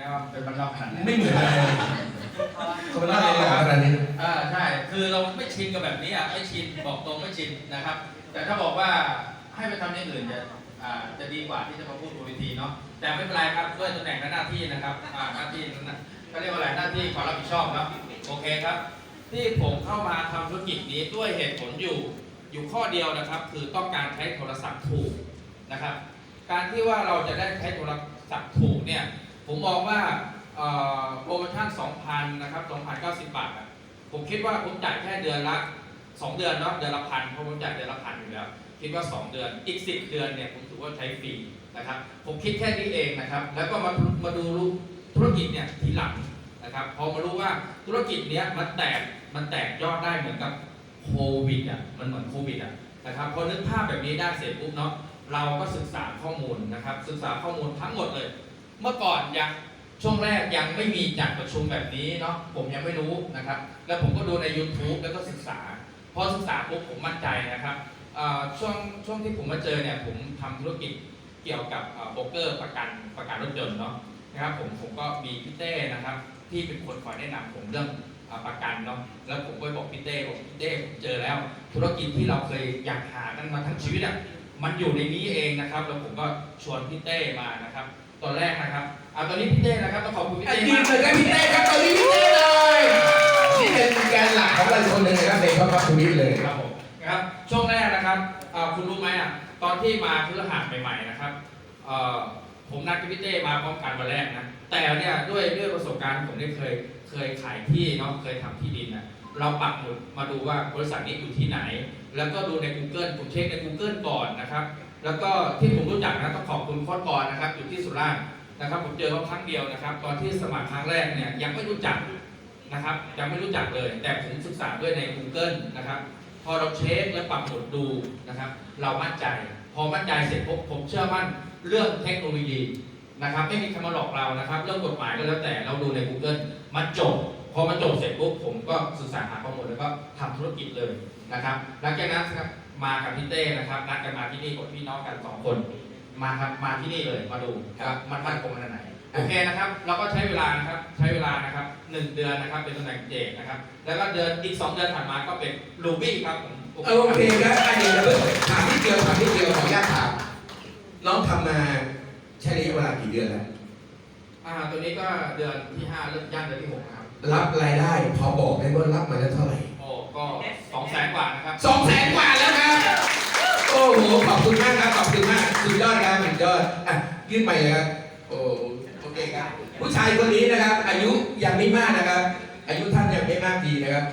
ไม่ว่าเป็นบ้านนอกขนาดนั้นไม่เหมือนอะไรเขาเป็นอะไรในขนาดนี้อ่าใช่คือเราไม่ชินกับแบบนี้อะไม่ชินบอกตรงไม่ชินนะครับ แต่ถ้าบอกว่าให้ไปทำอย่างอื่นจะอ่าจะดีกว่าที่จะมาพูดบนเวทีเนาะแต่ไม่เป็นไรครับด้วยตำแหน่งและหน้าที่นะครับอ่าหน้าที่นั้นนะเขาเรียกว่าอะไรหน้าที่ความรับผิดชอบเนาะโอเคครับ ที่ผมเข้ามาทำธุรกิจนี้ด้วยเหตุผลอยู่อยู่ข้อเดียวนะครับ คือต้องการใช้โทรศัพท์ถูกนะครับ การที่ว่าเราจะได้ใช้โทรศัพท์ถูกเนี่ย ผมมองว่าโปรโมชั่น 2,000 นะครับ 2,090 บาท ผมคิดว่าผมจ่ายแค่เดือนละ 2 เดือนเนาะ เดือนละพัน เพราะผมจ่ายเดือนละพันอยู่แล้ว คิดว่า 2 เดือน อีก 10 เดือนเนี่ย ผมถือว่าใช้ฟรีนะครับ ผมคิดแค่นี้เองนะครับ แล้วก็มามาดูธุรกิจเนี่ยทีหลังนะครับ พอมารู้ว่าธุรกิจเนี้ยมันแตก มันแตกยอดได้เหมือนกับโควิดอะ มันเหมือนโควิดอะนะครับ พอนึกภาพแบบนี้ได้เสร็จปุ๊บเนาะ เราก็ศึกษาข้อมูลนะครับ ศึกษาข้อมูลทั้งหมดเลย เมื่อก่อนยังช่วงแรกยังไม่มีจัดประชุมแบบนี้เนาะผมยังไม่รู้นะครับ แล้วผมก็ดูใน YouTube แล้วก็ศึกษาพอศึกษาปุ๊บผมมั่นใจนะครับช่วงช่วงที่ผมมาเจอเนี่ยผมทำธุรกิจเกี่ยวกับโบรกเกอร์ประกันประกันรถยนต์เนาะนะครับผมผมก็มีพี่เต้นะครับ ที่เป็นคนคอยแนะนำผมเรื่องประกันเนาะแล้วผมก็บอกพี่เต้บอกพี่เต้ผมเจอแล้ว ธุรกิจที่เราเคยอยากหากันมาทั้งชีวิตอะมันอยู่ในนี้เองนะครับ แล้วผมก็ชวนพี่เต้มานะครับ ตอนแรกนะครับเอาตอนนี้พี่เต้นะครับต้องขอบคุณพี่อะเต้ยืนมากเลยครับพี่เต้ครับตอนนี้พี่เต้เลยนี่เป็นแกนหลักของเราคนหนึ่งนะครับในครอบครัวคุณนิดเลยครับผมนะครับช่วงแรกนะครับเอ่อคุณรู้ไหมอะตอนที่มาพฤหัสใหม่ ๆนะครับเอ่อผมนัดกับพี่เต้มาพร้อมกันวันแรกนะแต่เนี่ยด้วยด้วยประสบการณ์ผมได้เคยเคยขายที่เนาะเคยทำที่ดินนะเราปักหมุดมาดูว่าบริษัทนี้อยู่ที่ไหน แล้วก็ดูใน Google ผมเช็คใน Google ก่อนนะครับ แล้วก็ที่ผมรู้จักนะต้องขอบคุณโค้ดกรนะครับ อยู่ที่สุราษฎร์นะครับผมเจอเขาครั้งเดียวนะครับ ตอนที่สมัครครั้งแรกเนี่ยยังไม่รู้จักนะครับยังไม่รู้จักเลย แต่ผมศึกษาด้วยใน Google นะครับ พอเราเช็คและปรับหมุดดูนะครับ เรามั่นใจ พอมั่นใจเสร็จปุ๊บผมเชื่อมั่นเรื่องเทคโนโลยีนะครับ ไม่มีใครมาหลอกเรานะครับ เรื่องกฎหมายก็แล้วแต่เราดูใน Google มันจบพอมันจบเสร็จปุ๊บผมก็ศึกษาหาข้อมูลแล้วก็ทำธุรกิจเลยนะครับหลังจากนั้นนะครับ มากับพี่เต้นะครับนัดกันมาที่นี่กับพี่น้องกันสองคน มาครับมาที่นี่เลยมาดูครับมันมั่นคงขนาดไหนโอเคนะครับเราก็ใช้เวลานะครับใช้เวลานะครับหนึ่งเดือนนะครับเป็นตำแหน่งเจนะครับ แล้วก็เดือนอีกสองเดือนถัดมาก็เป็นลูบี้ครับผมโอเคครับอันนี้เราถามที่เดียวถามที่เดียวขออนุญาตถามน้องทำมาใช้ระยะเวลากี่เดือนแล้วอ่าตัวนี้ก็เดือนที่ห้าเริ่มย่างเดือนที่หกนะครับรับรายได้พอบอกได้ว่ารับมาแล้วเท่าไหร่โอ้ก็สองแสนกว่านะครับสองแสนกว่าแล้วครับ โอ้โหขอบคุณมากครับ ขอบคุณมากสุดยอดครับสุดยอดอะยื่นไปเลยครับโอ้โอเคครับ ผู้ชายคนนี้นะครับ อายุยังไม่มากนะครับ อายุท่านยังไม่มากดีนะครับ